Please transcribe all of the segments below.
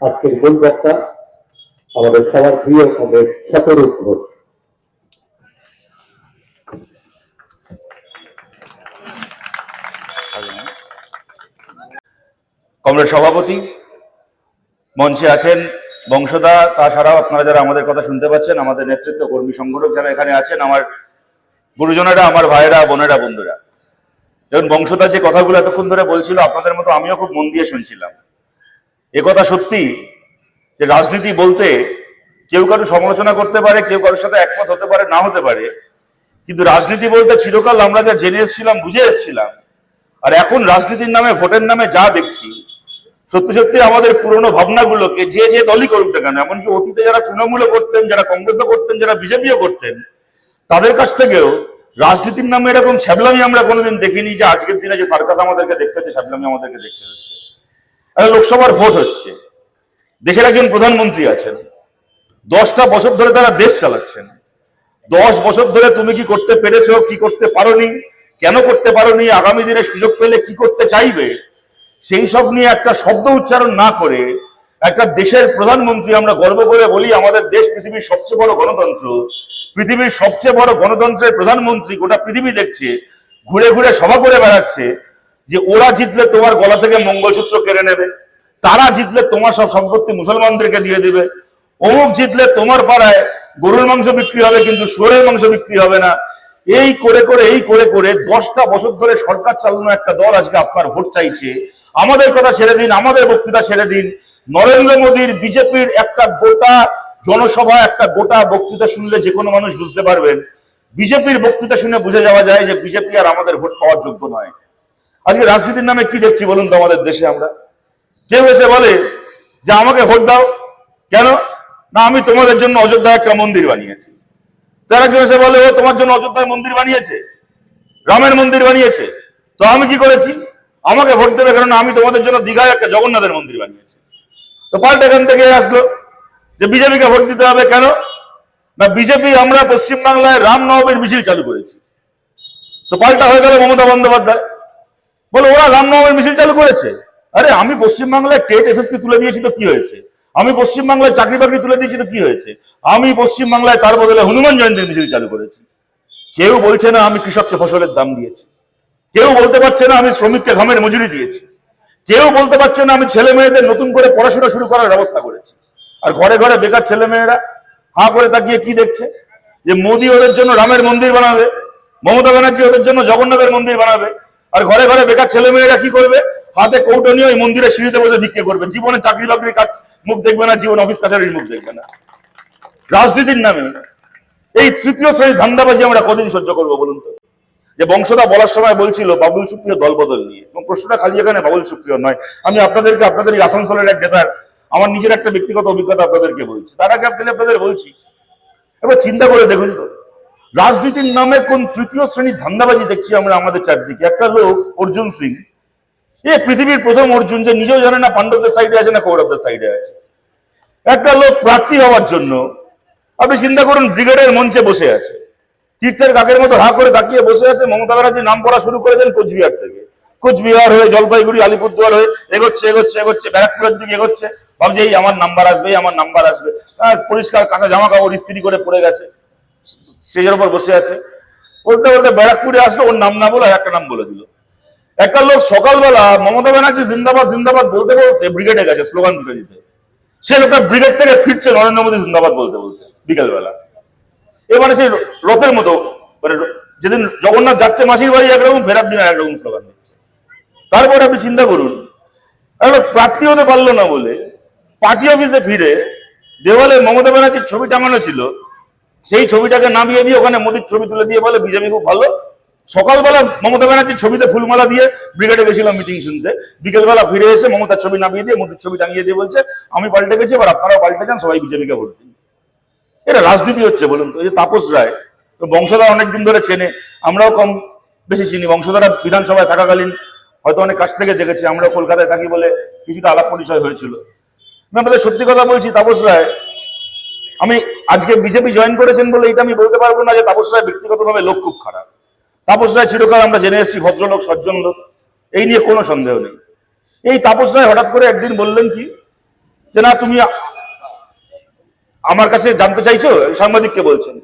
আজকের মূল বক্তা আমাদের সবার প্রিয় কমরেড শতরূপ ঘোষ। কংগ্রেস সভাপতি মঞ্চে আছেন বংশদা তাছাড়াও আপনারা যারা আমাদের কথা শুনতে পাচ্ছেন, আমাদের নেতৃত্ব কর্মী সংগঠক যারা এখানে আছেন, আমার গুরুজনেরা, আমার ভাইয়েরা, বোনেরা, বন্ধুরা। যেমন বংশদা যে কথাগুলো এতক্ষণ ধরে বলছিল, আপনাদের মতো আমিও খুব মন দিয়ে শুনছিলাম। এ কথা সত্যি যে রাজনীতি বলতে কেউ কারও সমালোচনা করতে পারে, কেউ কারোর সাথে একমত হতে পারে, না হতে পারে। কিন্তু রাজনীতি বলতে চিরকাল আমরা যা জেনে এসেছিলাম, বুঝে এসেছিলাম, আর এখন রাজনীতির নামে, ভোটের নামে যা দেখছি, সত্যি সত্যি আমাদের পুরনো ভাবনাগুলোকে যে যে দলই করুক না কেন, এমনকি অতীতে যারা তৃণমূলও করতেন, যারা কংগ্রেসও করতেন, যারা বিজেপিও করতেন, তাদের কাছ থেকেও রাজনীতির নামে এরকম ছ্যাবলামি আমরা কোনোদিন দেখিনি যে আজকের দিনে যে সার্কাস আমাদেরকে দেখতে হচ্ছে, ছ্যাবলামি আমাদেরকে দেখতে হচ্ছে। লোকসভার ভোট হচ্ছে। দেশের একজন প্রধানমন্ত্রী আছেন। দশটা বছর ধরে তারা দেশ চালাচ্ছেন। দশ বছর ধরে তুমি কি করতে পেরেছ, কি করতে পারোনি, কেন করতে পারোনি, আগামী দিনে সুযোগ পেলে কি করতে চাইবে, সেই সব নিয়ে একটা শব্দ উচ্চারণ না করে একটা দেশের প্রধানমন্ত্রী আমরা গর্ব করে বলি, আমাদের দেশ পৃথিবীর সবচেয়ে বড় গণতন্ত্র। পৃথিবীর সবচেয়ে বড় গণতন্ত্রের প্রধানমন্ত্রী গোটা পৃথিবী দেখছে, ঘুরে ঘুরে সভা করে বেড়াচ্ছে যে ওরা জিতলে তোমার গলা থেকে মঙ্গলসূত্র কেড়ে নেবে, তারা জিতলে তোমার সব সম্পত্তি মুসলমানদেরকে দিয়ে দিবে, অমুক জিতলে তোমার পাড়ায় গরুর মাংস বিক্রি হবে কিন্তু শুয়োরের মাংস বিক্রি হবে না। এই করে করে, এই করে করে দশটা বছর ধরে সরকার চালানো একটা দল আজকে আপনার ভোট চাইছে। আমাদের কথা ছেড়ে দিন, আমাদের বক্তৃতা ছেড়ে দিন। নরেন্দ্র মোদীর, বিজেপির একটা গোটা জনসভা, একটা গোটা বক্তৃতা শুনলে যে কোনো মানুষ বুঝতে পারবেন। বিজেপির বক্তৃতা শুনে বুঝে যাওয়া যায় যে বিজেপি আর আমাদের ভোট পাওয়ার যোগ্য নয়। আজকে রাজনীতির নামে কি দেখছি বলুন তো আমাদের দেশে আমরা? কেউ এসে বলে যে আমাকে ভোট দাও। কেন? না, আমি তোমাদের জন্য অযোধ্যায় একটা মন্দির বানিয়েছি। তার একজন এসে বলে, ও তোমার জন্য অযোধ্যায় মন্দির বানিয়েছে? রামের মন্দির বানিয়েছে? তো আমি কি করেছি? আমাকে ভোট দেবে কারণ আমি তোমাদের জন্য দীঘায় একটা জগন্নাথের মন্দির বানিয়েছি। তো পাল্টা এখান থেকে আসলো যে বিজেপিকে ভোট দিতে হবে কেন? না, বিজেপি আমরা পশ্চিমবাংলায় রাম নবমীর মিছিল চালু করেছি। তো পাল্টা হয়ে গেল মমতা বন্দ্যোপাধ্যায়। বলে, ওরা রামনবমীর মিছিল চালু করেছে। আরে, আমি পশ্চিমবাংলায় টেট এসএসসি তুলে দিয়েছি তো কি হয়েছে? আমি পশ্চিমবাংলায় চাকরি বাকরি তুলে দিয়েছি তো কি হয়েছে? আমি পশ্চিমবাংলায় তার বদলে হনুমান জয়ন্তীর মিছিল চালু করেছি। কেউ বলছে না আমি কৃষককে ফসলের দাম দিয়েছি। কেউ বলতে পারছে না আমি শ্রমিককে ঘামের মজুরি দিয়েছি। কেউ বলতে পারছে না আমি ছেলে মেয়েদের নতুন করে পড়াশোনা শুরু করার ব্যবস্থা করেছি। আর ঘরে ঘরে বেকার ছেলে মেয়েরা হাঁ করে তাকিয়ে কি দেখছে? যে মোদী ওদের জন্য রামের মন্দির বানাবে, মমতা ব্যানার্জি ওদের জন্য জগন্নাথের মন্দির বানাবে আর ঘরে ঘরে বেকার ছেলে মেয়েরা কি করবে? হাতে কৌটো নিয়ে ওই মন্দিরের সিঁড়িতে বসে ভিক্ষে করবে। জীবনে চাকরি বাকরির কাজ মুখ দেখবে না, জীবন অফিস কাছারির মুখ দেখবে না। রাজনীতির নামে এই তৃতীয় শ্রেণির ধান্দাবাজি আমরা কদিন সহ্য করব বলুন তো? যে বংশদা বলার সময় বলছিল বাবুল সুপ্রিয় দল বদল নিয়ে। এবং প্রশ্নটা খালি এখানে বাবুল সুপ্রিয় নয়। আমি আপনাদেরকে, আপনাদের আসানসোলের এক নেতার, আমার নিজের একটা ব্যক্তিগত অভিজ্ঞতা আপনাদেরকে বলছি। তার আগে আপনাদের বলছি। এবার চিন্তা করে দেখুন তো। রাজনীতির নামে কোন তৃতীয় শ্রেণির ধান্দাবাজি দেখছি আমরা আমাদের চারদিকে। একটা লোক অর্জুন সিং। এ পৃথিবীর প্রথম অর্জুন যে নিজেও জানে না, পাণ্ডবদের সাইডে আছে না কৌরবদের সাইডে আছে। একটা লোক প্রার্থী হওয়ার জন্য আপনি চিন্তা করুন, ব্রিগেডের মঞ্চে বসে আছে। তীর্থের কাকের মতো হা করে তাকিয়ে বসে আছে। মমতা ব্যানার্জি নাম পড়া শুরু করেছেন কোচবিহার থেকে। কোচবিহার হয়ে, জলপাইগুড়ি, আলিপুরদুয়ার হয়ে এগোচ্ছে এগোচ্ছে এগোচ্ছে, ব্যারাকপুরের দিকে এগোচ্ছে। ভাবছে, এই আমার নাম্বার আসবে আমার নাম্বার আসবে। পরিষ্কার কাঁচা জামা কাপড় ইস্ত্রি করে পড়ে গেছে। স্টেজের উপর বসে আছে। বলতে বলতে ব্যারাকপুরে আসলো, ওর নাম না বলে একটা নাম বলে দিল। একটা লোক সকালবেলা মমতা ব্যানার্জি জিন্দাবাদ জিন্দাবাদ বলতে বলতে ব্রিগেডে গেছে স্লোগান দিতে দিতে। সে লোকটা ব্রিগেড থেকে ফিরছে নরেন্দ্র মোদী জিন্দাবাদ বলতে বলতে, বিকেলবেলা। এবারে সেই রথের মতো মানে যেদিন জগন্নাথ যাচ্ছে মাসির বাড়ি একরকম ফেরার দিন একরকম স্লোগান দিচ্ছে। তারপরে আপনি চিন্তা করুন প্রার্থী হতে পারল না বলে পার্টি অফিসে ফিরে দেওয়ালে মমতা ব্যানার্জির ছবি টাঙানো ছিল সেই ছবিটাকে নামিয়ে দিয়ে ওখানে মোদির ছবি তুলে দিয়ে বলে বিজেপি খুব ভালো। সকালবেলা মমতা ব্যানার্জির ছবিতে ফুলমালা দিয়ে ব্রিগেডে গেছিলাম মিটিং শুনতে। বিকেলবেলা ফিরে এসে মমতার ছবি নামিয়ে দিয়ে মোদির ছবি টাঙিয়ে দিয়ে বলছে, আমি পাল্টে গেছি, এবার আপনারাও পাল্টে যান, সবাই বিজেপিকে ভোট দিন। এটা রাজনীতি হচ্ছে, বলুন তো। এই যে তাপস রায়, তো বংশধর অনেকদিন ধরে চেনে, আমরাও কম বেশি চিনি। বংশধরা বিধানসভায় থাকাকালীন হয়তো অনেক কাছ থেকে দেখেছি আমরা কলকাতায় থাকি বলে কিছুটা আলাপ পরিচয় হয়েছিল। আমি আপনাদের সত্যি কথা বলছি, তাপস রায় আমি আজকে বিজেপি জয়েন করেছেন বলে এটা আমি বলতে পারব না যে তাপস রায় ব্যক্তিগতভাবে লোক খুব খারাপ। তাপস রায় চিরকাল আমরা জেনে এসেছি ভদ্রলোক, সজ্জন লোক। এই নিয়ে কোনো সন্দেহ নেই। এই তাপস রায় হঠাৎ করে একদিন বললেন কি, যে না, তুমি আমার কাছে জানতে চাইছো? সাংবাদিককে বলছেন।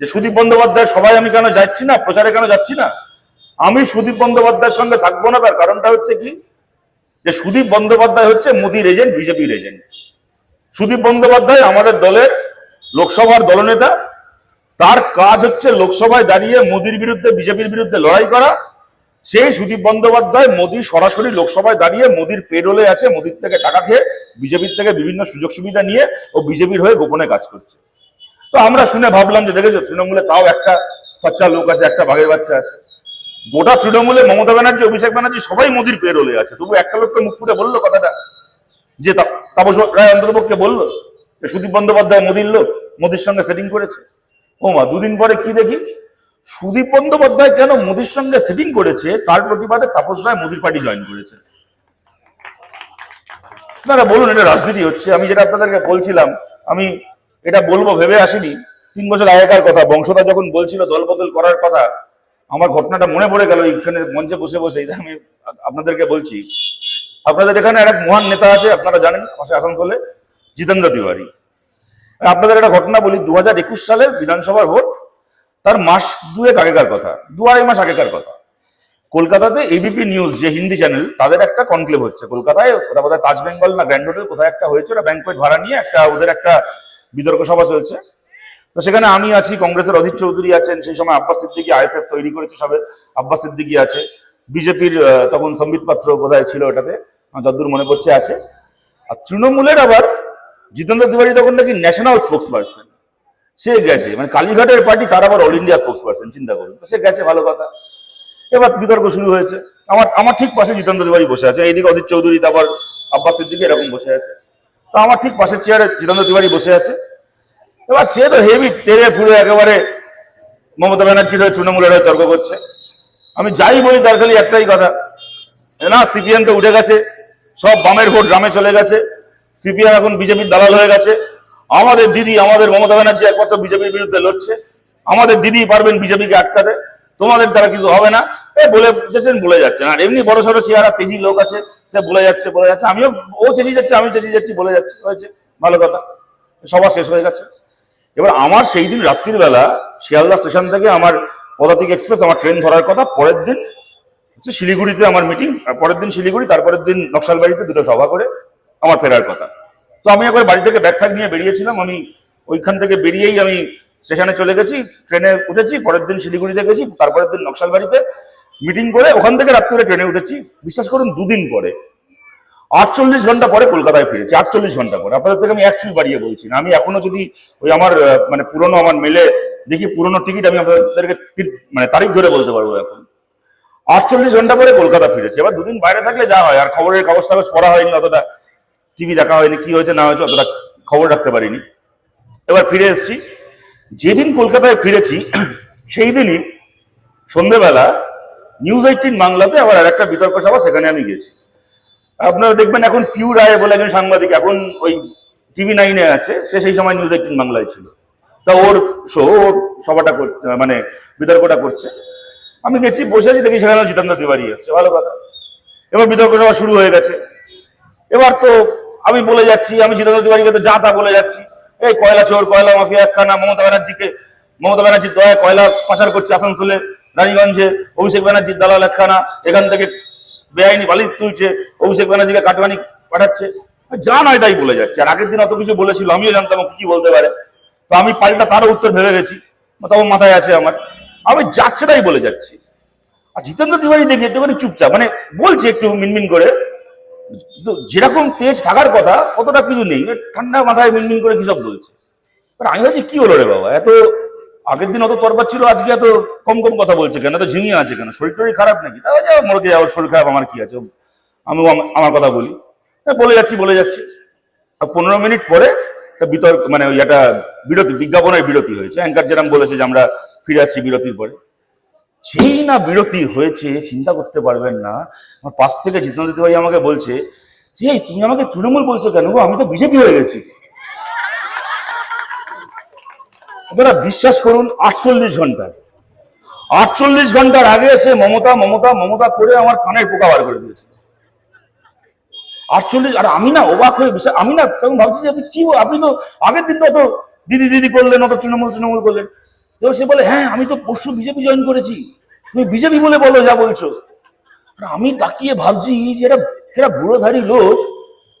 যে সুদীপ বন্দ্যোপাধ্যায় সবাই আমি কেন যাচ্ছি না? প্রচারে কেন যাচ্ছি না? আমি সুদীপ বন্দ্যোপাধ্যায়ের সঙ্গে থাকব না। তার কারণটা হচ্ছে কি, যে সুদীপ বন্দ্যোপাধ্যায় হচ্ছে মোদির এজেন্ট বিজেপির এজেন্ট সুদীপ বন্দ্যোপাধ্যায় আমাদের দলের লোকসভার দলনেতা, তার কাজ হচ্ছে লোকসভায় দাঁড়িয়ে মোদির বিরুদ্ধে, বিজেপির বিরুদ্ধে লড়াই করা। সেই সুদীপ বন্দ্যোপাধ্যায় মোদী সরাসরি লোকসভায় দাঁড়িয়ে মোদির পেরোলে আছে, মোদির থেকে টাকা খেয়ে বিজেপির থেকে বিভিন্ন সুযোগ সুবিধা নিয়ে ও বিজেপির হয়ে গোপনে কাজ করছে। তো আমরা শুনে ভাবলাম যে, দেখেছ, তৃণমূলে তাও একটা সচ্চা লোক আছে, একটা বাঘের বাচ্চা আছে। গোটা তৃণমূলে মমতা ব্যানার্জি, অভিষেক ব্যানার্জি সবাই মোদির পেরোলে আছে। তবু একটা লোক তো মুখ ফুটে বলল কথাটা, যে তাপস রায় অন্তর্পক্ষে বলল সুদীপ বন্দ্যোপাধ্যায় মোদির লোক। মোদির সঙ্গে সেটিং করেছে? ও মা দুদিন পরে কি দেখি? সুদীপ বন্দ্যোপাধ্যায় কেন মোদির সঙ্গে সেটিং করেছে? তার প্রতিবাদে তাপস রায় মোদির পার্টি জয়েন করেছে। আপনারা বলুন, এটা রাজনীতি হচ্ছে। আমি যেটা আপনাদেরকে বলছিলাম, আমি এটা বলব, ভেবে আসিনি। তিন বছর আগেকার কথা, বংশধর যখন বলছিল দলবদল করার কথা, আমার ঘটনাটা মনে পড়ে গেল এখানে মঞ্চে বসে বসে। এই আমি আপনাদেরকে বলছি। আপনাদের এখানে এক মহান নেতা আছে, আপনারা জানেন আসানসোলে, জিতেন্দ্র তিওয়ারি। আপনাদের একটা ঘটনা বলি দু হাজার একুশ সালের বিধানসভার ভোট, তার মাস দুয়েক আগেকার কথা, দু আড়াই মাস আগেকার কথা। কলকাতাতে এবিপি নিউজ যে হিন্দি চ্যানেল তাদের একটা কনক্লেভ হচ্ছে। কলকাতায় ওটা বোধহয় তাজ বেঙ্গল না গ্র্যান্ড হোটেল কোথায় একটা হয়েছে, ওটা ব্যাংকোয়েট ভাড়া নিয়ে একটা ওদের একটা বিতর্ক সভা চলছে। তো সেখানে আমি আছি, কংগ্রেসের অজিত চৌধুরী আছেন, সেই সময় আব্বাস সিদ্দিকি আইএসএফ তৈরি করেছে সবে, আব্বাস সিদ্দিকি আছে। বিজেপির তখন সম্বিত পাত্র বোধহয় ছিল ওটাতে যতদূর মনে পড়ছে, আছে। আর তৃণমূলের আবার জিতেন্দ্র তিওয়ারি তখন নাকি ন্যাশনাল স্পোক্স পার্সন সে গেছে মানে কালীঘাটের পার্টি তার আবার অল ইন্ডিয়া স্পোক্স পার্সন চিন্তা করুন। সে গেছে, ভালো কথা। এবার বিতর্ক শুরু হয়েছে। আমার আমার ঠিক পাশে জিতেন্দ্র তিওয়ারি বসে আছে। এইদিকে অজিত চৌধুরী, তারপর আব্বাস সিদ্দিকি এরকম বসে আছে। তো আমার ঠিক পাশের চেয়ারে জিতেন্দ্র তিওয়ারি বসে আছে। এবার সে তো হেভি তেরে ফুলে একেবারে মমতা ব্যানার্জির হয়ে, তৃণমূলের হয়ে তর্ক করছে। আমি যাই বলি, তার খালি একটাই কথা। না, সিপিএম তো উঠে গেছে। সব বামের ভোট গ্রামে চলে গেছে। সিপিএম এখন বিজেপির দালাল হয়ে গেছে। আমাদের দিদি, আমাদের মমতা ব্যানার্জি একমাত্র বিজেপির বিরুদ্ধে লড়ছে। আমাদের দিদি পারবেন বিজেপিকে আটকাতে। তোমাদের দ্বারা কিছু হবে না। এ বলে যাচ্ছেন বলে যাচ্ছেন আর এমনি বড় সড়ো চেহারা তেজি লোক আছে, সে বলে যাচ্ছে বলে যাচ্ছে। আমিও, ও চেঁচিয়ে যাচ্ছে আমি চেঁচিয়ে যাচ্ছি, বলে যাচ্ছে, হয়েছে। ভালো কথা। সভা শেষ হয়ে গেছে। এবার আমার সেই দিন রাত্রির বেলা শিয়ালদা স্টেশন থেকে আমার পদাতিক এক্সপ্রেস, আমার ট্রেন ধরার কথা, পরের দিন হচ্ছে শিলিগুড়িতে আমার মিটিং পরের দিন শিলিগুড়ি, তারপরের দিন নকশালবাড়িতে দুটো সভা করে আমার ফেরার কথা। তো আমি একবার বাড়ি থেকে ব্যাগ ফ্যাগ নিয়ে বেরিয়েছিলাম। আমি ওইখান থেকে বেরিয়েই আমি স্টেশনে চলে গেছি, ট্রেনে উঠেছি, পরের দিন শিলিগুড়িতে গেছি, তারপরের দিন নকশালবাড়িতে মিটিং করে ওখান থেকে রাত্রিরে ট্রেনে উঠেছি। বিশ্বাস করুন, দুদিন পরে। আটচল্লিশ ঘণ্টা পরে কলকাতায় ফিরেছি, আটচল্লিশ ঘণ্টা পরে। আপনাদের থেকে আমি এক চুল বাড়িয়ে বলছি না। আমি এখনও যদি ওই আমার মানে পুরনো আমার মেলে দেখি পুরনো টিকিট আমি আপনাদেরকে মানে তারিখ ধরে বলতে পারব এখন। আটচল্লিশ ঘণ্টা পরে কলকাতা ফিরেছি। এবার দুদিন বাইরে থাকলে যা হয়, আর খবরের কাগজ টাগজ পড়া হয়নি অতটা। টিভি দেখা হয়নি, কি হয়েছে না হয়েছে অতটা খবর রাখতে পারিনি। এবার ফিরে এসেছি। যেদিন কলকাতায় ফিরেছি, সেই দিনই সন্ধেবেলা নিউজ এইটিন বাংলাতে আবার আর একটা বিতর্ক সভা, সেখানে আমি গেছি আপনারা দেখবেন এখন পিউ রায় বলে একজন সাংবাদিক এখন ওই টিভি নাইনে আছে, সে সেই সময় নিউজ এইটিন বাংলায় ছিল। তা ওর শো ওর সভাটা মানে বিতর্কটা করছে। আমি গেছি, বসে আছি, দেখি সেখানে জিতেন্দ্র তিওয়ারি এসছে। ভালো কথা। এবার বিতর্ক সভা শুরু হয়ে গেছে। এবার তো আমি বলে যাচ্ছি, আমি জিতেন্দ্র তিওয়ারিকে তো যা তা বলে যাচ্ছি। এই কয়লা চোর, কয়লা মাফিয়া একখানা মমতা ব্যানার্জিকে মমতা ব্যানার্জির দয়া, কয়লা পাচার করছে আসানসোলে, রানীগঞ্জে, অভিষেক ব্যানার্জির দালাল একখানা, এখান থেকে বেআইনি বালি তুলছে, অভিষেক ব্যানার্জিকে কাটমানি পাঠাচ্ছে। যা নয় তাই বলে যাচ্ছে। আর আগের দিন অত কিছু বলেছিল, আমিও জানতাম কি বলতে পারে। তো আমি পাল্টা তারও উত্তর ভেবে গেছি তখন মাথায় আছে আমার। আমি যাচ্ছে তাই বলে যাচ্ছি। আর জিতেন্দ্র তিওয়ারি দেখি একটুখানি চুপচাপ মানে বলছে একটু মিনমিন করে যেরকম তেজ থাকার কথা অতটা কিছু নেই। এ ঠান্ডা মাথায় মিনমিন করে কি সব বলছে? এবার আমি ভাবছি কি হলো রে বাবা? এত আগের দিন অত তরবার ছিল আজকে এত কম কম কথা বলছে কেন? এত ঝিমিয়ে আছে কেন? শরীর টরীর খারাপ নাকি? তাহলে যাও মরে যাও শরীর খারাপ আমার কি আছে? আমি আমার কথা বলি। হ্যাঁ, বলে যাচ্ছি বলে যাচ্ছি। পনেরো মিনিট পরে বিতর্ক মানে ওই একটা বিরতি বিজ্ঞাপনের বিরতি হয়েছে। অ্যাঙ্কার যেরকম বলেছে যে আমরা ফিরে আসছি বিরতির পরে। সেই না বিরতি হয়েছে, চিন্তা করতে পারবেন না। আমার পাশ থেকে জিতেন্দ্র তিওয়ারি আমাকে বলছে যে তুমি আমাকে তৃণমূল বলছো কেন গো? আমি তো বিজেপি হয়ে গেছি। আপনারা বিশ্বাস করুন, আটচল্লিশ ঘণ্টার। আটচল্লিশ ঘণ্টার আগে এসে মমতা মমতা মমতা করে আমার কানের পোকা বার করে দিয়েছে। আটচল্লিশ, আর আমি না অবাক হয়ে বিষয় আমি না তখন ভাবছি যে আপনি কি আপনি তো আগের দিন তো অত দিদি দিদি করলেন, অত তৃণমূল তৃণমূল করলেন। এবার সে বলে হ্যাঁ আমি তো পরশু বিজেপি জয়েন করেছি। তুমি বিজেপি বলে বলো, যা বলছো। আমি তাকিয়ে ভাবছি যে এরা এরা বুড়োধারী লোক।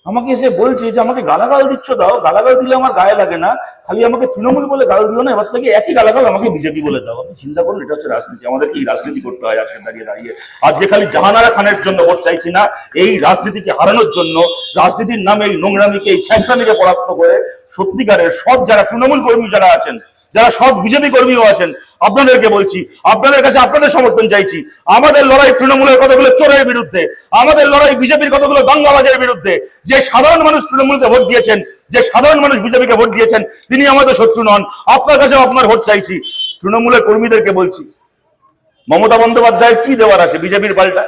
আমাকে এসে বলছে যে, আমাকে গালাগাল দিচ্ছ, দাও। গালাগাল দিলে আমার গায়ে লাগে না। খালি আমাকে তৃণমূল বলে গাল দিও না, এবার থেকে একই গালাগাল আমাকে বিজেপি বলে দাও। আপনি চিন্তা করুন, এটা হচ্ছে রাজনীতি। আমাদের কি রাজনীতি করতে হয় আজকে দাঁড়িয়ে দাঁড়িয়ে? আজকে খালি জাহানারা খানের জন্য ভোট চাইছি না, এই রাজনীতিকে হারানোর জন্য। রাজনীতির নামে এই নোংরামিকে, এই ছেঁচড়ামিকে পরাস্ত করে সত্যিকারের সৎ যারা, তৃণমূল কর্মী যারা আছেন যারা সৎ বিজেপি কর্মীও আছেন, আপনাদেরকে বলছি, আপনাদের কাছে আপনাদের সমর্থন চাইছি। আমাদের লড়াই তৃণমূলের কতগুলো চোরের বিরুদ্ধে, আমাদের লড়াই বিজেপির কতগুলো দাঙ্গাবাজের বিরুদ্ধে, যে সাধারণ মানুষ তৃণমূলকে ভোট দিয়েছেন, যে সাধারণ মানুষ বিজেপিকে ভোট দিয়েছেন, তিনি আমাদের শত্রু নন। আপনার কাছেও আপনার ভোট চাইছি। তৃণমূলের কর্মীদেরকে বলছি, মমতা বন্দ্যোপাধ্যায়ের কি দেওয়ার আছে বিজেপির পাল্টা?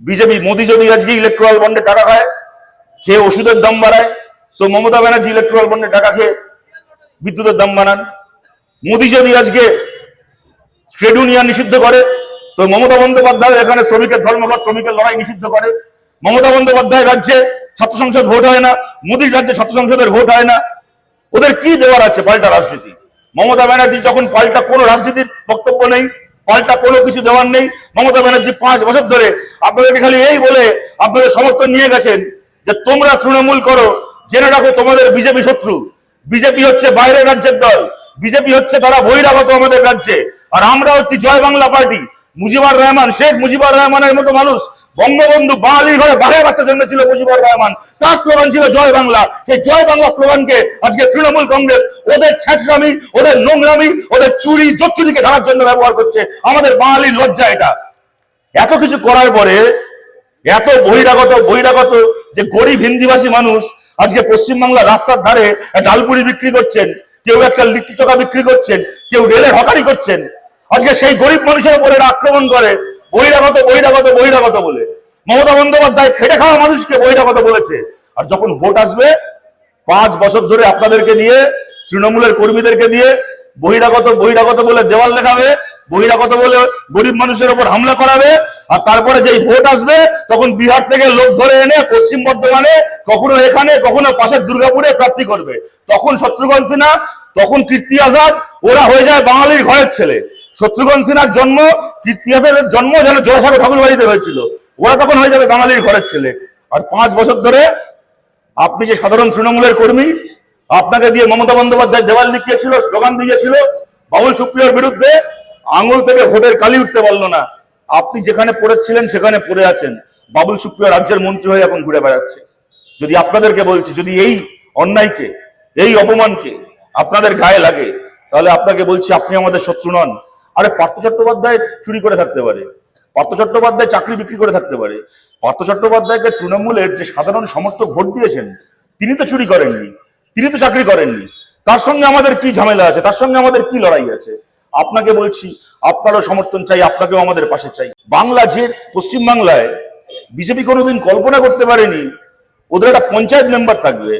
বিজেপি মোদী যদি আজকে ইলেকট্রাল বন্ডে টাকা খায়, খেয়ে ওষুধের দাম বাড়ায়, তো মমতা ব্যানার্জি ইলেকট্রাল বন্ডে টাকা খেয়ে বিদ্যুতের দাম বানান মোদী যদি আজকে ট্রেড ইউনিয়ন নিষিদ্ধ করে, তো মমতা বন্দ্যোপাধ্যায় এখানে শ্রমিকের ধর্মঘট, শ্রমিকের লড়াই নিষিদ্ধ করে। মমতা বন্দ্যোপাধ্যায় রাজ্যে ছাত্র সংসদ ভোট হয় না মোদীর রাজ্যে ছাত্র সংসদের ভোট হয় না। ওদের কি দেওয়ার আছে পাল্টা রাজনীতি? মমতা ব্যানার্জি যখন পাল্টা কোনো রাজনীতির বক্তব্য নেই, পাল্টা কোনো কিছু দেওয়ার নেই, মমতা ব্যানার্জি পাঁচ বছর ধরে আপনাদেরকে খালি এই বলে আপনাদের সমর্থন নিয়ে গেছেন যে তোমরা তৃণমূল করো, জেনে রাখো তোমাদের বিজেপি শত্রু। বিজেপি হচ্ছে বাইরের রাজ্যের দল। বিজেপি হচ্ছে তারা বহিরাগত আমাদের রাজ্যে। আর আমরা হচ্ছি জয় বাংলা পার্টি। মুজিবুর রহমান, শেখ মুজিবুর রহমানের মতো মানুষ বঙ্গবন্ধু বাঙালির ঘরে বাঘের বাচ্চা জন্মেছিল মুজিবুর রহমান। তার স্লোগান ছিল জয় বাংলা। সেই জয় বাংলা স্লোগানকে আজকে তৃণমূল কংগ্রেস, ওদের ছেঁচড়ামি ওদের নোংরামি, ওদের চুরি, জচ্চুরিকে ঢাকার জন্য ব্যবহার করছে। আমাদের বাঙালির লজ্জা এটা। এত কিছু করার পরে এত বহিরাগত বহিরাগত যে গরিব হিন্দিভাষী মানুষ আজকে পশ্চিমবাংলার রাস্তার ধারে ডালপুরি বিক্রি করছেন, কেউ একটা লিট্টি চোখা বিক্রি করছেন, কেউ রেলের হকারি করছেন। আজকে সেই গরিব মানুষের উপরে আক্রমণ করে, বহিরাগত বহিরাগত বহিরাগত বলে। মমতা বন্দ্যোপাধ্যায় খেটে খাওয়া মানুষকে বহিরাগত বলেছে। আর যখন ভোট আসবে, পাঁচ বছর ধরে আপনাদেরকে দিয়ে তৃণমূলের কর্মীদেরকে দিয়ে বহিরাগত বহিরাগত বলে দেওয়াল লেখাবে বহিরাগত বলে গরিব মানুষের উপর হামলা করাবে, আর তারপরে যেই ভোট আসবে, তখন বিহার থেকে লোক ধরে এনে পশ্চিম বর্ধমানে কখনো এখানে, কখনো পাশের দুর্গাপুরে প্রাপ্তি করবে। তখন শত্রুঘ্ন সিনহা, তখন কীর্তি আজাদ, ওরা হয়ে যায় বাঙালির ঘরের ছেলে। শত্রুঘ্ন সিনহার জন্ম, কীর্তি আজাদের জন্ম যেন জোড়াসাগর ঠাকুর বাড়িতে হয়েছিল। ওরা তখন হয়ে যাবে বাঙালির ঘরের ছেলে। আর পাঁচ বছর ধরে আপনি যে সাধারণ তৃণমূলের কর্মী, আপনাকে দিয়ে মমতা বন্দ্যোপাধ্যায় দেওয়াল লিখিয়েছিল, স্লোগান দিয়েছিল বাবুল সুপ্রিয়র বিরুদ্ধে আঙুল থেকে ভোটের কালি উঠতে পারল না। আপনি যেখানে পড়েছিলেন, সেখানে পড়ে আছেন। বাবুল সুপ্রিয় রাজ্যের মন্ত্রী হয়ে এখন ঘুরে বেড়াচ্ছে। যদি আপনাদেরকে বলছি, যদি এই অন্যায়কে, এই অপমানকে আপনাদের গায়ে লাগে, তাহলে আপনাকে বলছি, আপনি আমাদের শত্রু নন। আরে, পার্থ চট্টোপাধ্যায় চুরি করে থাকতে পারে। পার্থ চট্টোপাধ্যায় চাকরি বিক্রি করে থাকতে পারে। পার্থ চট্টোপাধ্যায়কে তৃণমূলের যে সাধারণ সমর্থক ভোট দিয়েছেন, তিনি তো চুরি করেননি। তিনি তো চাকরি করেননি। তার সঙ্গে আমাদের কি ঝামেলা আছে? তার সঙ্গে আমাদের কি লড়াই আছে? আপনাকে বলছি, আপনারও সমর্থন চাই, আপনাকেও আমাদের পাশে চাই। বাংলা যে পশ্চিম বাংলায় বিজেপি কোনোদিন কল্পনা করতে পারেনি, ওদের একটা পঞ্চায়েত মেম্বার থাকবে,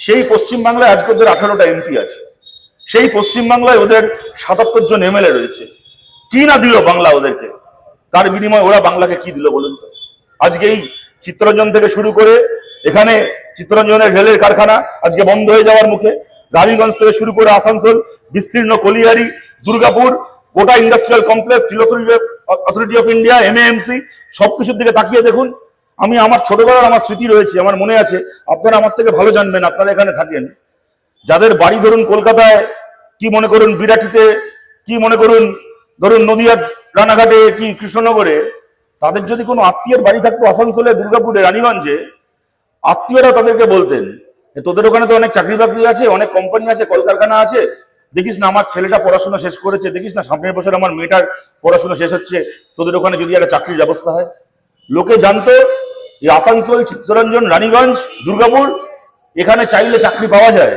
সেই পশ্চিম বাংলায় আজকে ওদের আঠারোটা এমপি আছে। সেই পশ্চিম বাংলায় ওদের সাতাত্তর জন এমএলএ রয়েছে। কি না দিল বাংলা ওদেরকে? তার বিনিময়ে ওরা বাংলাকে কি দিল বলুন আজকে এই চিত্তরঞ্জন থেকে শুরু করে, এখানে চিত্তরঞ্জনের রেলের কারখানা আজকে বন্ধ হয়ে যাওয়ার মুখে, রানীগঞ্জ থেকে শুরু করে আসানসোল, বিস্তীর্ণ কলিয়ারি দুর্গাপুর, গোটা industrial complex steel authority of India MAMC সবকিছুর দিকে তাকিয়ে দেখুন। আমি আমার ছোটবেলার আমার স্মৃতি রয়েছে, আমার মনে আছে, আপনারা আমার থেকে ভালো জানবেন, আপনারা এখানে থাকেন। যাদের বাড়ি ধরুন কলকাতায়, কি মনে করুন বিরাটিতে, কি মনে করুন ধরুন নদিয়ার রানাঘাটে, কি কৃষ্ণনগরে, তাদের যদি কোনো আত্মীয়ের বাড়ি থাকতো আসানসোলে, দুর্গাপুরে, রানীগঞ্জে, আত্মীয়রা তাদেরকে বলতেন তোদের ওখানে তো অনেক চাকরি বাকরি আছে, অনেক কোম্পানি আছে, কলকারখানা আছে দেখিস না আমার ছেলেটা পড়াশোনা শেষ করেছে, দেখিস না সামনের বছর আমার মেয়েটার পড়াশোনা শেষ হচ্ছে, তোদের ওখানে যদি একটা চাকরির ব্যবস্থা হয়। লোকে জানতো, এই আসানসোল, চিত্তরঞ্জন, রানীগঞ্জ, দুর্গাপুর, এখানে চাইলে চাকরি পাওয়া যায়।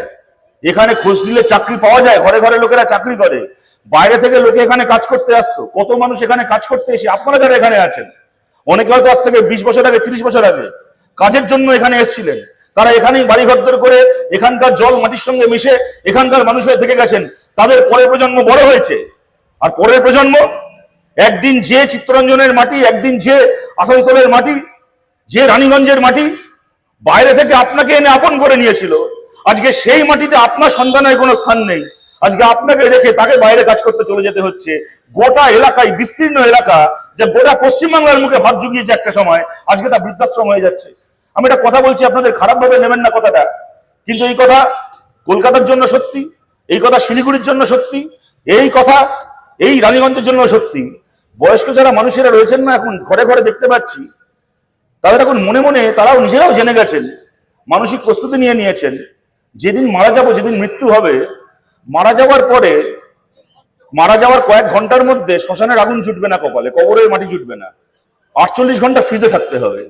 এখানে খোঁজ নিলে চাকরি পাওয়া যায়, ঘরে ঘরে লোকেরা চাকরি করে। বাইরে থেকে লোকে এখানে কাজ করতে আসতো, কত মানুষ এখানে কাজ করতে এসে আপনারা যারা এখানে আছেন? অনেকে হয়তো আজ থেকে বিশ বছর আগে, তিরিশ বছর আগে কাজের জন্য এখানে এসেছিলেন। তারা এখানেই বাড়ি ঘরদর করে এখানকার জল মাটির সঙ্গে মিশে এখানকার মানুষ হয়ে থেকে গেছেন। তাদের পরের প্রজন্ম বড় হয়েছে। আর পরের প্রজন্ম, একদিন যে চিত্তরঞ্জনের মাটি, একদিন যে আসানসোলের মাটি, যে রানীগঞ্জের মাটি, বাইরে থেকে আপনাকে এনে আপন করে নিয়েছিল। আজকে সেই মাটিতে আপনার সন্তানের কোনো স্থান নেই। আজকে আপনাকে রেখে তাকে বাইরে কাজ করতে চলে যেতে হচ্ছে। গোটা এলাকায়, বিস্তীর্ণ এলাকা, যে গোটা পশ্চিমবাংলার মুখে ভাত জুগিয়েছে একটা সময়, আজকে তা বৃদ্ধাশ্রম হয়ে যাচ্ছে। আমি এটা কথা বলছি, আপনাদের খারাপ ভাবে নেবেন না কথাটা। কিন্তু এই কথা কলকাতার জন্য সত্যি, এই কথা শিলিগুড়ির জন্য সত্যি, এই কথা এই রানীগঞ্জের জন্য সত্যি। বয়স্ক যারা মানুষেরা রয়েছেন না এখন, ঘরে ঘরে দেখতে পাচ্ছি, তাদের এখন মনে মনে তারাও নিজেরাও জেনে গেছেন, মানসিক প্রস্তুতি নিয়ে নিয়েছেন, যেদিন মারা যাব, যেদিন মৃত্যু হবে, মারা যাওয়ার পরে, মারা যাওয়ার কয়েক ঘণ্টার মধ্যে শ্মশানের আগুন জুটবে না কপালে, কবরের মাটি জুটবে না। আটচল্লিশ ঘণ্টা ফ্রিজে থাকতে হবে।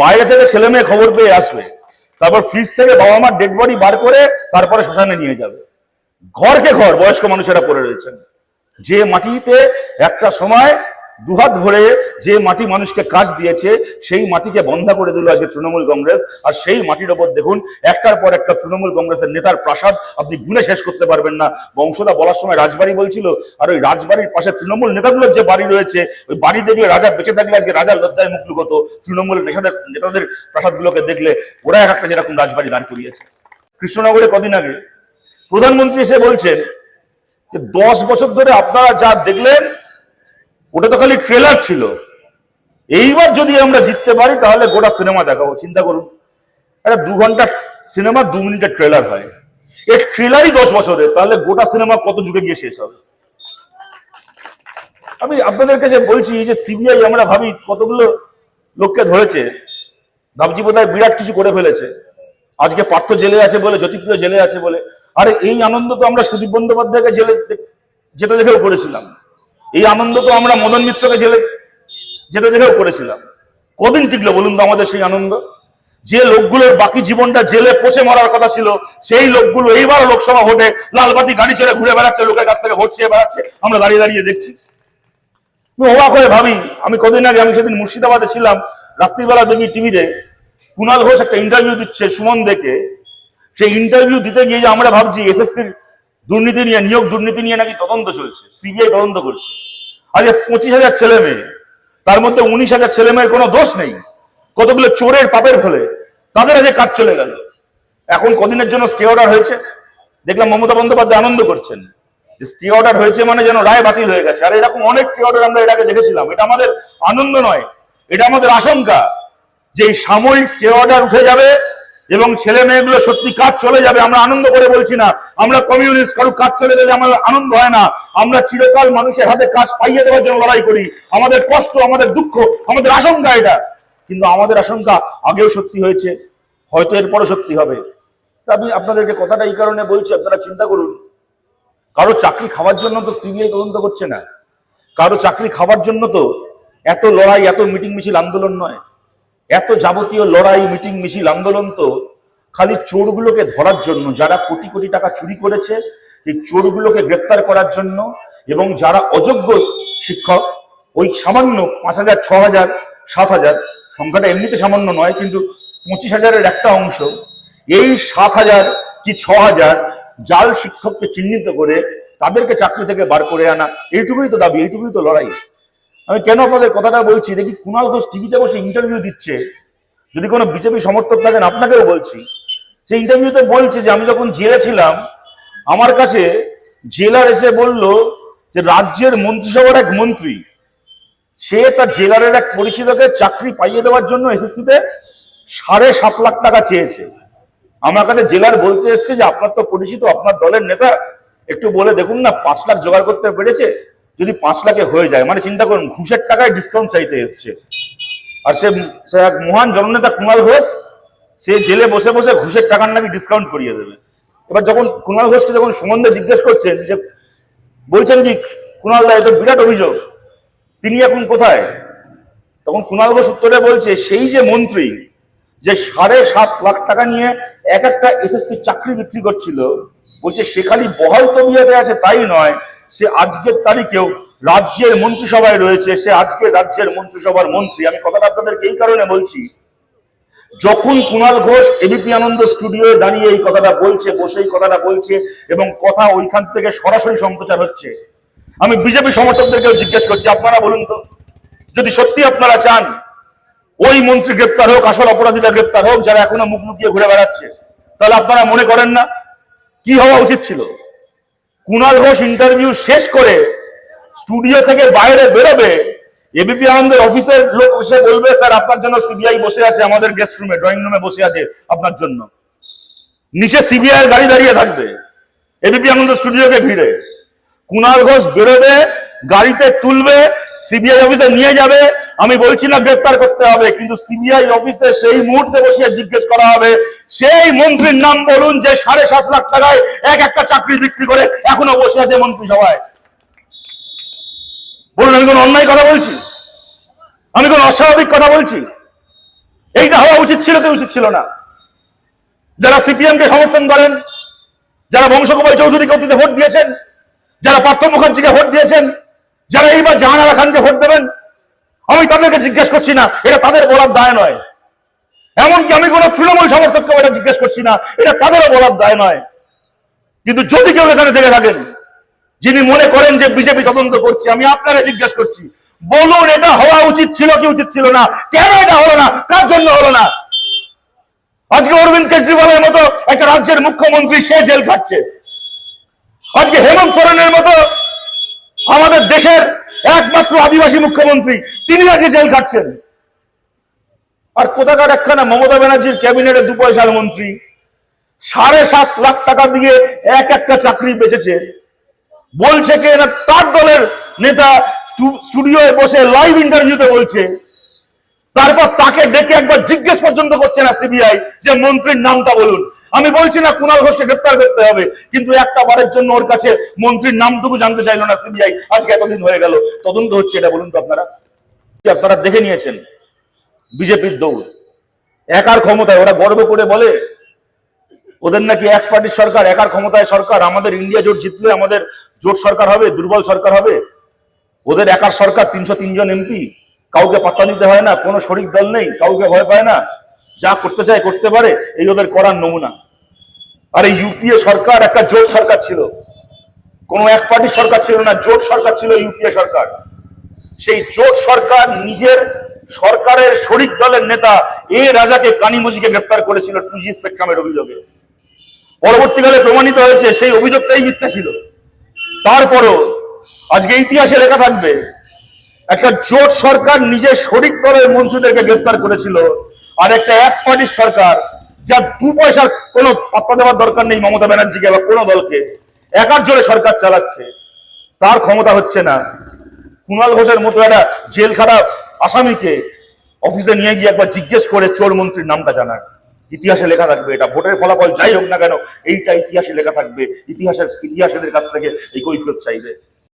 বাইরে থেকে ছেলে মেয়ে খবর পেয়ে আসবে, তারপর ফ্রিজ থেকে বাবা মার ডেড বডি বার করে তারপরে শ্মশানে নিয়ে যাবে। ঘরকে ঘর, বয়স্ক মানুষেরা পড়ে রয়েছেন। যে মাটিতে একটা সময় দুহাত ভরে যে মাটি মানুষকে কাজ দিয়েছে, সেই মাটিকে বন্ধ করে দিল আজকে তৃণমূল কংগ্রেস। আর সেই মাটির ওপর দেখুন, একটার পর একটা তৃণমূল কংগ্রেসের নেতার প্রাসাদ আপনি গুনে শেষ করতে পারবেন না। বংশদা বলার সময় রাজবাড়ি বলছিল, আর ওই রাজবাড়ির পাশে তৃণমূল নেতাগুলোর যে বাড়ি রয়েছে, ওই বাড়ি দেখলে রাজা বেঁচে থাকলে আজকে রাজার লজ্জায় মুখ লুকতো। তৃণমূলের নেতাদের নেতাদের প্রাসাদগুলোকে দেখলে ওরা এক একটা যেরকম রাজবাড়ি দাঁড় করিয়েছে। কৃষ্ণনগরে কদিন আগে প্রধানমন্ত্রী এসে বলছেন যে, দশ বছর ধরে আপনারা যা দেখলেন ওটা তো খালি ট্রেলার ছিল। এইবার যদি আমরা জিততে পারি, তাহলে গোটা সিনেমা দেখাবো। চিন্তা করুন, একটা দু ঘণ্টা সিনেমা দু মিনিটের ট্রেলার হয়। এই ট্রেলারই দশ বছরের, তাহলে গোটা সিনেমা কত যুগে গিয়ে শেষ হবে? আমি আপনাদের কাছে বলছি যে সিবিআই আমরা ভাবি কতগুলো লোককে ধরেছে, ভাবছি বোধহয় বিরাট কিছু করে ফেলেছে। আজকে পার্থ জেলে আছে বলে, জ্যোতিপ্রিয় জেলে আছে বলে। আরে এই আনন্দ তো আমরা সুদীপ বন্দ্যোপাধ্যায়কে জেলে যেতে দেখেও করেছিলাম। এই আনন্দ তো আমরা মদন মিত্রকে জেলে যেতে দেখেও করেছিলাম। কদিন টিকলো বলুন তো আমাদের সেই আনন্দ? যে লোকগুলোর বাকি জীবনটা জেলে পচে মরার কথা ছিল, সেই লোকগুলো এইবার লোকসভা ভোটে লালবাতি গাড়ি ছেড়ে ঘুরে বেড়াচ্ছে, লোকের কাছ থেকে চেয়ে বেড়াচ্ছে, আমরা দাঁড়িয়ে দাঁড়িয়ে দেখছি। আমি অবাক হয়ে ভাবি, আমি কদিন আগে, আমি সেদিন মুর্শিদাবাদে ছিলাম, রাত্রিবেলা দেখি টিভিতে কুণাল ঘোষ একটা ইন্টারভিউ দিচ্ছে সুমন দেখে সেই ইন্টারভিউ দিতে গিয়ে যে আমরা ভাবছি, এসএসসির দুর্নীতি নিয়ে, নিয়োগ দুর্নীতি নিয়ে নাকি তদন্ত চলছে, সিবিআই তদন্ত করছে। আজকে পঁচিশ হাজার ছেলে মেয়ে, তার মধ্যে উনিশ হাজার ছেলে মেয়ের কোনো দোষ নেই। কতগুলো চোরের পাপের ফলে তাদের আজকে কাজ চলে গেল। এখন কদিনের জন্য স্টে অর্ডার হয়েছে? দেখলাম মমতা বন্দ্যোপাধ্যায় আনন্দ করছেন। যে স্টে অর্ডার হয়েছে মানে যেন রায় বাতিল হয়ে গেছে। আর এরকম অনেক স্টে অর্ডার আমরা এটাকে দেখেছিলাম। এটা আমাদের আনন্দ নয়, এটা আমাদের আশঙ্কা যে এই সাময়িক স্টে অর্ডার উঠে যাবে। এবং ছেলে মেয়েগুলো সত্যি কাজ চলে যাবে, আমরা আনন্দ করে বলছি না। আমরা কমিউনিস্ট কারও কাজ চলে গেলে আমার আনন্দ হয় না। আমরা চিরকাল মানুষের হাতে কাজ পাইয়ে দেওয়ার জন্য লড়াই করি। আমাদের কষ্ট, আমাদের দুঃখ, আমাদের আশঙ্কা এটা। কিন্তু আমাদের আশঙ্কা আগেও সত্যি হয়েছে, হয়তো এরপরও সত্যি হবে। আমি আপনাদেরকে কথাটা এই কারণে বলছি, আপনারা চিন্তা করুন। কারও চাকরি খাওয়ার জন্য তো সিবিআই তদন্ত করছে না। কারও চাকরি খাওয়ার জন্য তো এত লড়াই, এত মিটিং মিছিল আন্দোলন নয়। এত যাবতীয় লড়াই, মিটিং, মিছিল, আন্দোলন তো খালি চোরগুলোকে ধরার জন্য, যারা কোটি কোটি টাকা চুরি করেছে, এই চোরগুলোকে গ্রেপ্তার করার জন্য এবং যারা অযোগ্য শিক্ষক, ওই সামান্য পাঁচ হাজার, ছ হাজার, সাত হাজার, সংখ্যাটা এমনিতে সামান্য নয়, কিন্তু পঁচিশ হাজারের একটা অংশ, এই সাত হাজার কি ছ হাজার জাল শিক্ষককে চিহ্নিত করে তাদেরকে চাকরি থেকে বার করে আনা, এইটুকুই তো দাবি, এইটুকুই তো লড়াই। আমি কেন আপনাদের কথাটা বলছি? দেখি কুণাল ঘোষ টিভিতে বসে ইন্টারভিউ দিচ্ছে। যদি কোনো বিজেপি সমর্থক থাকেন, আপনাকেও বলছি। সেই ইন্টারভিউতে বলছে যে, আমি যখন জেলে ছিলাম, আমার কাছে জেলার এসে বলল যে, রাজ্যের মন্ত্রিসভার এক মন্ত্রী, সে তার জেলারের এক পরিষেবাকে চাকরি পাইয়ে দেওয়ার জন্য এসএসসিতে সাড়ে সাত লাখ টাকা চেয়েছে। আমার কাছে জেলার বলতে এসছে যে, আপনার তো পরিচিত, আপনার দলের নেতা, একটু বলে দেখুন না, পাঁচ লাখ জোগাড় করতে পেরেছে? যদি পাঁচ লাখে হয়ে যায় মানে চিন্তা করুন, ঘুষের টাকায় ডিসকাউন্ট চাইতে এসছে। আর সে এক মহান জননেতা কুণাল ঘোষ, সে জেলে বসে বসে ঘুষের টাকার নাকি ডিসকাউন্ট করিয়ে দেবে। এবার যখন কুণাল ঘোষকে যখন সুমন্দে জিজ্ঞেস করছেন যে, বলছেন কি, কুণাল দা এটা বিরাট অভিযোগ, তিনি এখন কোথায়? তখন কুণাল ঘোষ উত্তরে বলছে, সেই যে মন্ত্রী, যে সাড়ে সাত লাখ টাকা নিয়ে এক একটা এসএসসি চাকরি বিক্রি করছিল, বলছে, সে খালি বহাল তবিয়াতে আছে, তাই নয় সে আজকের তারিখেও রাজ্যের মন্ত্রিসভায় রয়েছে, সে আজকে রাজ্যের মন্ত্রিসভার মন্ত্রী। আমি কথাটা আপনাদেরকে এই কারণে বলছি, যখন কুণাল ঘোষ এবিপি আনন্দ স্টুডিওয়ে দাঁড়িয়ে এই কথাটা বলছে বসেই কথাটা বলছে এবং কথা ওইখান থেকে সরাসরি সম্প্রচার হচ্ছে, আমি বিজেপি সমর্থকদেরকেও জিজ্ঞেস করছি, আপনারা বলুন তো, যদি সত্যি আপনারা চান, ওই মন্ত্রী গ্রেপ্তার হোক, আসল অপরাধীরা গ্রেপ্তার হোক, যারা এখনও মুখ লুকিয়ে ঘুরে বেড়াচ্ছে, তাহলে আপনারা মনে করেন না? কি হওয়া উচিত ছিল? কুণাল ঘোষ ইন্টারভিউ শেষ করে স্টুডিও থেকে বাইরে বেরোবে এবিপি আনন্দের অফিসের লোক এসে বলবে, স্যার, আপনার জন্য সিবিআই বসে আছে, আমাদের গেস্ট রুমে ড্রয়িং রুমে বসে আছে আপনার জন্য। নিচে সিবিআই গাড়ি দাঁড়িয়ে থাকবে এবিপি আনন্দ স্টুডিওকে ঘিরে। কুণাল ঘোষ বেরোবে, গাড়িতে তুলবে সিবিআই অফিসে নিয়ে যাবে আমি বলছি না গ্রেপ্তার করতে হবে, কিন্তু সিবিআই অফিসে সেই মুহূর্তে বসিয়ে জিজ্ঞেস করা হবে, সেই মন্ত্রীর নাম বলুন যে সাড়ে সাত লাখ টাকায় এক একটা চাকরি বিক্রি করে এখনও বসে আছে মন্ত্রী সভায়। বলুন, আমি কোন অন্যায় কথা বলছি? আমি কোন অস্বাভাবিক কথা বলছি? এইটা হওয়া উচিত ছিল কি উচিত ছিল না? যারা সিপিএম কে সমর্থন করেন, যারা বংশকুমার চৌধুরীকে অতীতে ভোট দিয়েছেন, যারা পার্থ মুখার্জিকে ভোট দিয়েছেন, যারা এইবার জাহানারা খানকে ভোট দেবেন আমি তাদেরকে জিজ্ঞেস করছি না, এটা তাদের বলার দায় নয়। এমনকি আমি কোনো তৃণমূল সমর্থককে এটা জিজ্ঞেস করছি না, এটা তাদেরও বলার দায় নয়। কিন্তু যদি কেউ এখানে থেকে থাকেন, যিনি মনে করেন যে বিজেপি তদন্ত করছে, আমি আপনাকে জিজ্ঞেস করছি, বলুন এটা হওয়া উচিত ছিল কি উচিত ছিল না, কেন এটা হলো না, কার জন্য হলো না? আজকে অরবিন্দ কেজরিওয়ালের মতো একটা রাজ্যের মুখ্যমন্ত্রী সে জেল খাটছে আজকে হেমন্ত সোরেনের মতো আমাদের দেশের একমাত্র আদিবাসী মুখ্যমন্ত্রী, তিনি আজকে জেল খাটছেন? আর কোথাকার একখানা মমতা ব্যানার্জির ক্যাবিনেটে দু পয়সার মন্ত্রী, সাড়ে সাত লাখ টাকা দিয়ে এক একটা চাকরি বেঁচেছে। বলছে কে না, তার দলের নেতা স্টু- স্টুডিওয়ে বসে লাইভ ইন্টারভিউতে বলছে। তারপর তাকে ডেকে একবার জিজ্ঞেস পর্যন্ত করছে না সিবিআই যে মন্ত্রীর নামটা বলুন। আমি বলছি না কুণাল ঘোষকে গ্রেপ্তার করতে হবে, কিন্তু একটা বারের জন্য ওর কাছে মন্ত্রীর নামটুকু জানতে চাইলো না সিবিআই। আজকে এতদিন হয়ে গেল, তদন্ত হচ্ছে এটা বলুন তো আপনারা। আপনারা দেখে নিয়েছেন বিজেপির দৌড়? একার ক্ষমতায়, ওরা গর্ব করে বলে, ওদের নাকি এক পার্টির সরকার, একার ক্ষমতায় সরকার, আমাদের ইন্ডিয়া জোট জিতলে আমাদের জোট সরকার হবে, দুর্বল সরকার হবে। ওদের একার সরকার, তিনশো তিনজন এমপি, কাউকে পাত্তা দিতে হয় না, কোনো শরিক দল নেই, কাউকে ভয় পায় না। যা করতে চায় করতে পারে, এই ওদের করার নমুনা। আর এই ইউপিএ সরকার, একটা জোট সরকার ছিল। কোনো এক পার্টির সরকার ছিল না, জোট সরকার ছিল ইউপিএ সরকার। সেই জোট সরকার নিজের সরকারের শরিক দলের নেতা এ রাজাকে কানিমজিকে গ্রেপ্তার করেছিল টু জি স্পেকট্রামের অভিযোগে। পরবর্তীকালে প্রমাণিত হয়েছে সেই অভিযোগটাই মিথ্যা ছিল। তারপরও আজকে ইতিহাসে লেখা থাকবে, একটা জোট সরকার নিজের শরিক দলের মন্ত্রীদেরকে গ্রেপ্তার করেছিল আর একটা এক পার্টির সরকার যা দু পয়সার কোনো পাত্তা দেওয়ার দরকার নেই মমতা ব্যানার্জিকে বা কোনো দলকে। একার জোরে সরকার চালাচ্ছে। তার ক্ষমতা হচ্ছে না। কুণাল ঘোষের মতো একটা জেল খারাপ আসামিকে অফিসে নিয়ে গিয়ে একবার জিজ্ঞেস করে চোর মন্ত্রীর নামটা জানার ইতিহাসে লেখা থাকবে এটা। ভোটের ফলাফল যাই হোক না কেন, এইটা ইতিহাসে লেখা থাকবে। ইতিহাসের ইতিহাসের কাছ থেকে এই কৈফিয়ত চাইবে।